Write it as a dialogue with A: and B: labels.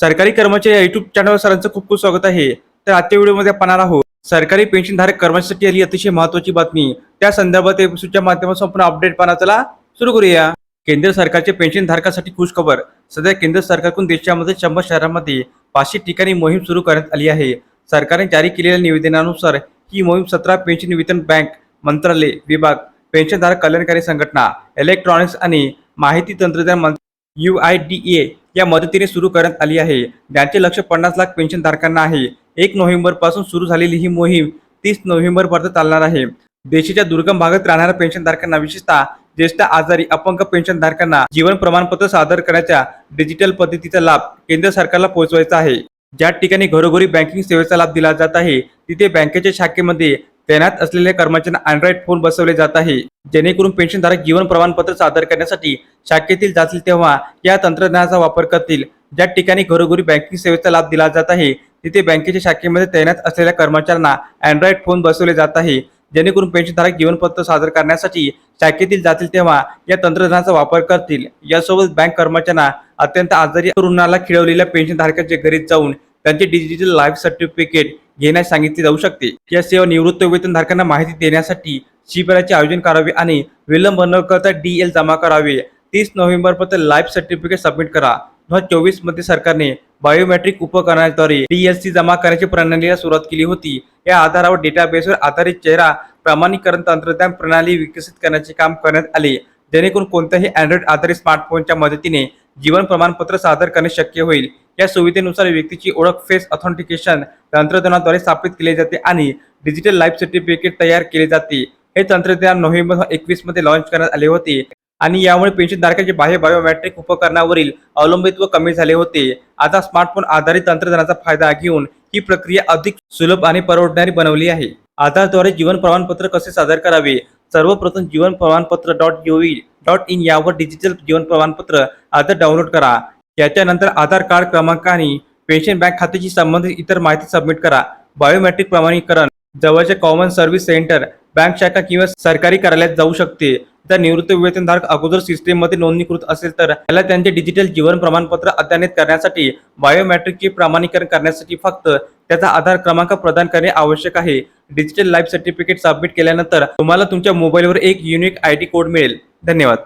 A: सरकारी कर्मचारी युट्यूब चॅनलवर सरांचं खूप खूप स्वागत आहे. तर आजच्या व्हिडिओमध्ये आपण पाहणार आहोत सरकारी पेन्शनधारक कर्मचाऱ्यांसाठी आली अतिशय महत्वाची बातमी. त्या संदर्भात एपिसोडच्या माध्यमातून आपण अपडेट पाहणार. चला सुरू करूया. केंद्र सरकारचे पेन्शन धारकासाठी खुश खबर सध्या केंद्र सरकारकडून देशामध्ये शंभर शहरांमध्ये पाचशे ठिकाणी मोहीम सुरू करण्यात आली आहे. सरकारने जारी केलेल्या निवेदनानुसार ही मोहीम सतरा पेन्शन वितरण बँक मंत्रालय विभाग पेन्शनधारक कल्याणकारी संघटना इलेक्ट्रॉनिक्स आणि माहिती तंत्रज्ञान मंत्रालय यू आय डी ए या मदतीने सुरू करण्यात आली आहे. ज्यांचे लक्ष पन्नास लाख पेन्शन धारकांना आहे. एक नोव्हेंबरपासून सुरू झालेली ही मोहीम तीस नोव्हेंबरपर्यंत चालणार आहे. देशाच्या दुर्गम भागात राहणाऱ्या पेन्शनधारकांना विशेषतः ज्येष्ठ आजारी अपंग पेन्शनधारकांना जीवन प्रमाणपत्र सादर करण्याच्या डिजिटल पद्धतीचा लाभ केंद्र सरकारला पोहोचवायचा आहे. ज्या ठिकाणी घरोघरी बँकिंग सेवेचा लाभ दिला जात आहे तिथे बँकेच्या शाखेमध्ये तैनात असलेल्या कर्मचाऱ्यांना अँड्रॉइड फोन बसवले जात आहे. जेणेकरून पेन्शनधारक जीवन प्रमाणपत्र सादर करण्यासाठी शाखेतील जातील तेव्हा या तंत्रज्ञानाचा वापर करतील. ज्या ठिकाणी घरोघरी बँकिंग सेवेचा लाभ दिला जात आहे तिथे बँकेच्या शाखेमध्ये तैनात असलेल्या कर्मचाऱ्यांना अँड्रॉइड फोन बसवले जात आहे. जेणेकरून पेन्शनधारक जीवनपत्र सादर करण्यासाठी शाखेतील जातील तेव्हा या तंत्रज्ञानाचा वापर करतील. यासोबत बँक कर्मचाऱ्यांना अत्यंत आजारी रुग्णाला खिळवलेल्या पेन्शनधारकाच्या घरी जाऊन त्यांचे डिजिटल लाईफ सर्टिफिकेट घेण्यास सांगितले जाऊ शकते. या सेवा निवृत्त वेतनधारकांना माहिती देण्यासाठी शिबिराचे आयोजन करावे आणि विलंब न करता डी एल जमा करावे. तीस नोव्हेंबर पर्यंत लाईफ सर्टिफिकेट सबमिट करा. दोन हजार चोवीसमध्ये सरकारने बायोमेट्रिक उपकरणाद्वारे डीएलसी जमा करण्याची प्रणालीला सुरुवात केली होती. या आधारावर डेटाबेसवर आधारित चेहरा प्रमाणीकरण तंत्रज्ञान प्रणाली विकसित करण्याचे काम करण्यात आले. जेणेकरून कोणत्याही अँड्रॉइड आधारित स्मार्टफोनच्या मदतीने जीवन प्रमाणपत्र सादर करणे शक्य होईल. या सुविधेनुसार व्यक्तीची ओळख फेस ऑथेंटिकेशन तंत्रज्ञानाद्वारे स्थापित केले जाते आणि डिजिटल लाईफ सर्टिफिकेट तयार केले जाते. हे तंत्रज्ञान नोव्हेंबर एकवीसमध्ये लॉन्च करण्यात आले होते आणि यामुळे पेन्शनधारकांचे बाह्य बायोमॅट्रिक उपकरणावरील अवलंबित्व कमी झाले होते. आता स्मार्टफोन आधारित तंत्रज्ञानाचा फायदा घेऊन ही प्रक्रिया अधिक सुलभ आणि परवडणारी बनवली आहे. आधारद्वारे जीवन प्रमाणपत्र कसे सादर करावे? सर्वप्रथम Jeevan Pramanpatra dot GOV dot in यावर डिजिटल जीवन प्रमाणपत्र आधार डाउनलोड करा. याच्यानंतर आधार कार्ड क्रमांक आणि पेन्शन बँक खात्याची संबंधित इतर माहिती सबमिट करा. बायोमेट्रिक प्रमाणीकरण. जवळचे कॉमन सर्व्हिस सेंटर बँक शाखा किंवा सरकारी कार्यालयात जाऊ शकते. तर निवृत्त वेतनधारक अगोदर सिस्टीममध्ये नोंदणीकृत असेल तर त्याला त्यांचे डिजिटल जीवन प्रमाणपत्र अद्ययानित करण्यासाठी बायोमेट्रिकचे प्रमाणीकरण करण्यासाठी फक्त त्याचा आधार क्रमांक प्रदान करणे आवश्यक आहे. डिजिटल लाईफ सर्टिफिकेट सबमिट केल्यानंतर तुम्हाला तुमच्या मोबाईलवर एक युनिक आय डी कोड मिळेल. धन्यवाद.